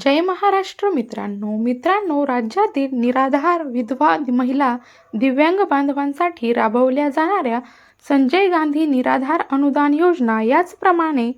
जय महाराष्ट्र मित्रांनो. मित्रांनो राज्यातील निराधार विधवा महिला दिव्यांग बांधवांसाठी राबवल्या जाणाऱ्या संजय गांधी निराधार अनुदान योजना याचप्रमाणे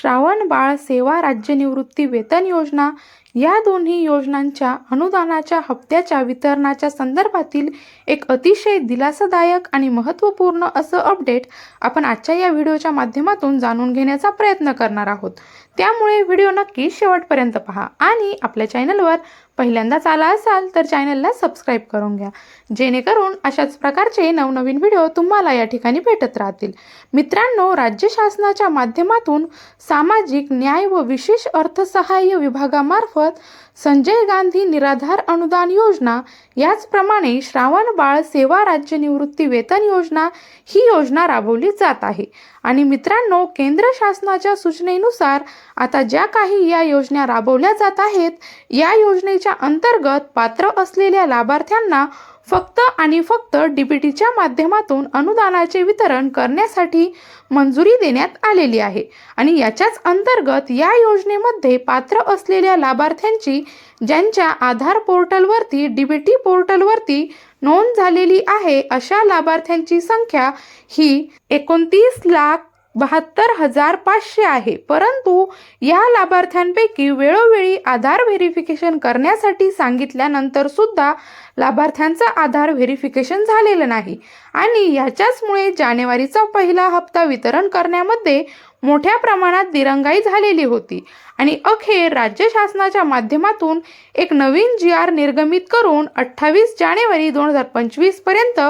श्रावण बाळ सेवा राज्य निवृत्ती वेतन योजना या दोन्ही योजनांच्या अनुदानाच्या हप्त्याच्या वितरणाच्या संदर्भातील एक अतिशय दिलासादायक आणि महत्त्वपूर्ण असं अपडेट आपण आजच्या या व्हिडिओच्या माध्यमातून जाणून घेण्याचा प्रयत्न करणार आहोत. त्यामुळे व्हिडिओ नक्की शेवटपर्यंत पहा आणि आपल्या चॅनलवर पहिल्यांदाच आला असाल तर चॅनलला सबस्क्राईब करून घ्या. जेणेकरून अशाच प्रकारचे नवनवीन व्हिडिओ तुम्हाला या ठिकाणी भेटत राहतील. मित्रांनो राज्य शासनाच्या माध्यमातून सामाजिक न्याय व विशेष अर्थसहाय्य विभागामार्फत संजय गांधी निराधार अनुदान योजना याचप्रमाणे श्रावण बाळ सेवा राज्य निवृत्ती वेतन योजना ही योजना राबवली जात आहे. आणि मित्रांनो केंद्र शासनाच्या सूचनेनुसार आता ज्या काही या योजना राबवल्या जात आहेत या योजनेच्या अंतर्गत पात्र असलेल्या लाभार्थ्यांना फक्त आणि फक्त डीबीटीच्या माध्यमातून अनुदानाचे वितरण करण्यासाठी मंजुरी देण्यात आलेली आहे. आणि याच्याच अंतर्गत या योजनेमध्ये पात्र असलेल्या लाभार्थ्यांची ज्यांच्या आधार पोर्टलवरती डीबीटी पोर्टलवरती नोंद झालेली आहे अशा लाभार्थ्यांची संख्या ही एकोणतीस लाख बहात्तर हजार पाचशे आहे. परंतु या लाभार्थ्यांपैकी वेळोवेळी आधार व्हेरिफिकेशन करण्यासाठी सांगितल्यानंतर सुद्धा लाभार्थ्यांचं आधार व्हेरिफिकेशन झालेलं नाही. आणि ह्याच्याचमुळे जानेवारीचा पहिला हप्ता वितरण करण्यामध्ये मोठ्या प्रमाणात दिरंगाई झालेली होती. आणि अखेर राज्य शासनाच्या माध्यमातून एक नवीन जी आर निर्गमित करून अठ्ठावीस जानेवारी दोन हजार पंचवीसपर्यंत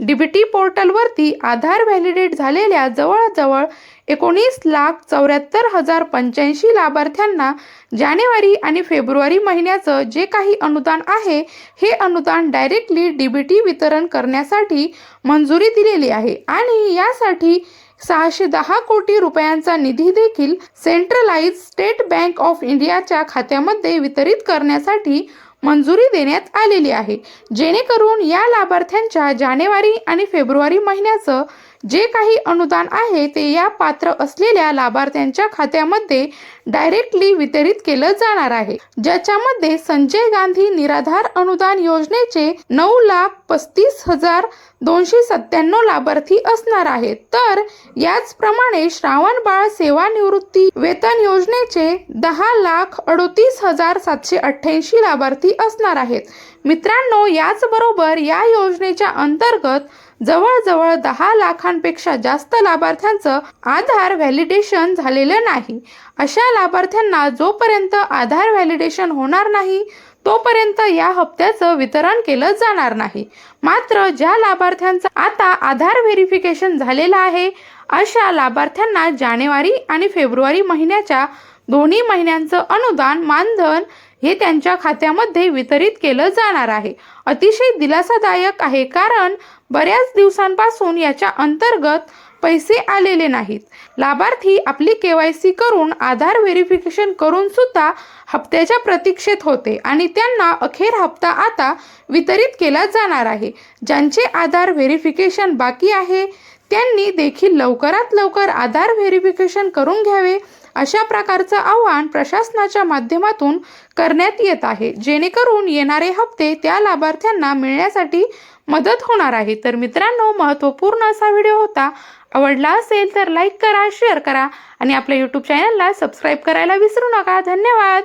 डी बी टी पोर्टलवरती आधार व्हॅलिडेट झालेल्या जवळजवळ एकोणीस लाख चौऱ्याहत्तर हजार पंच्याऐंशी लाभार्थ्यांना जानेवारी आणि फेब्रुवारी महिन्याचं जे काही अनुदान आहे हे अनुदान डायरेक्टली डी बी टी वितरण करण्यासाठी मंजुरी दिलेली आहे. आणि यासाठी सहाशे दहा कोटी रुपयांचा निधी देखील सेंट्रलाइज स्टेट बँक ऑफ इंडियाच्या खात्यामध्ये वितरित करण्यासाठी मंजुरी देण्यात आलेली आहे. जेणेकरून या लाभार्थ्यांच्या जानेवारी आणि फेब्रुवारी महिन्याचं जे काही अनुदान आहे ते या पात्र असलेल्या लाभार्थ्यांच्या खात्यामध्ये डायरेक्टली वितरित केलं जाणार आहे. ज्याच्यामध्ये संजय गांधी निराधार अनुदान योजनेचे नऊ लाख पस्तीस हजार दोनशे सत्त्याण्णव लाभार्थी असणार आहेत. तर याचप्रमाणे श्रावण बाळ सेवानिवृत्ती वेतन योजनेचे दहा लाख अडोतीस हजार सातशे अठ्ठ्याऐंशी लाभार्थी लाभार्थी असणार आहेत. मित्रांनो याचबरोबर या योजनेच्या अंतर्गत जवळजवळ दहा लाखांपेक्षा जास्त लाभार्थ्यांचं आधार व्हॅलिडेशन झालेलं नाही. अशा लाभार्थ्यांना जोपर्यंत आधार व्हॅलिडेशन होणार नाही तोपर्यंत या हप्त्याचं वितरण केलं जाणार नाही. मात्र ज्या लाभार्थ्यांचं आता आधार व्हेरिफिकेशन झालेलं आहे अशा लाभार्थ्यांना जानेवारी आणि फेब्रुवारी महिन्याच्या दोन्ही महिन्यांचं अनुदान मानधन हे त्यांच्या खात्यामध्ये वितरित केलं जाणार आहे. अतिशय दिलासादायक आहे कारण बऱ्याच दिवसांपासून याच्या अंतर्गत पैसे आलेले नाहीत. लाभार्थी आपली के वाय सी करून आधार व्हेरिफिकेशन करून सुद्धा हप्त्याच्या प्रतीक्षेत होते आणि त्यांना अखेर हप्ता आता वितरित केला जाणार आहे. ज्यांचे आधार व्हेरिफिकेशन बाकी आहे त्यांनी देखील लवकरात लवकर आधार व्हेरिफिकेशन करून घ्यावे. अशा प्रकारचं आव्हान प्रशासनाच्या माध्यमातून करण्यात येत आहे. जेणेकरून येणारे हप्ते त्या लाभार्थ्यांना मिळण्यासाठी मदत होणार आहे. तर मित्रांनो महत्त्वपूर्ण असा व्हिडिओ होता. आवडला असेल तर लाईक करा शेअर करा आणि आपल्या यूट्यूब चॅनलला सबस्क्राईब करायला विसरू नका. धन्यवाद!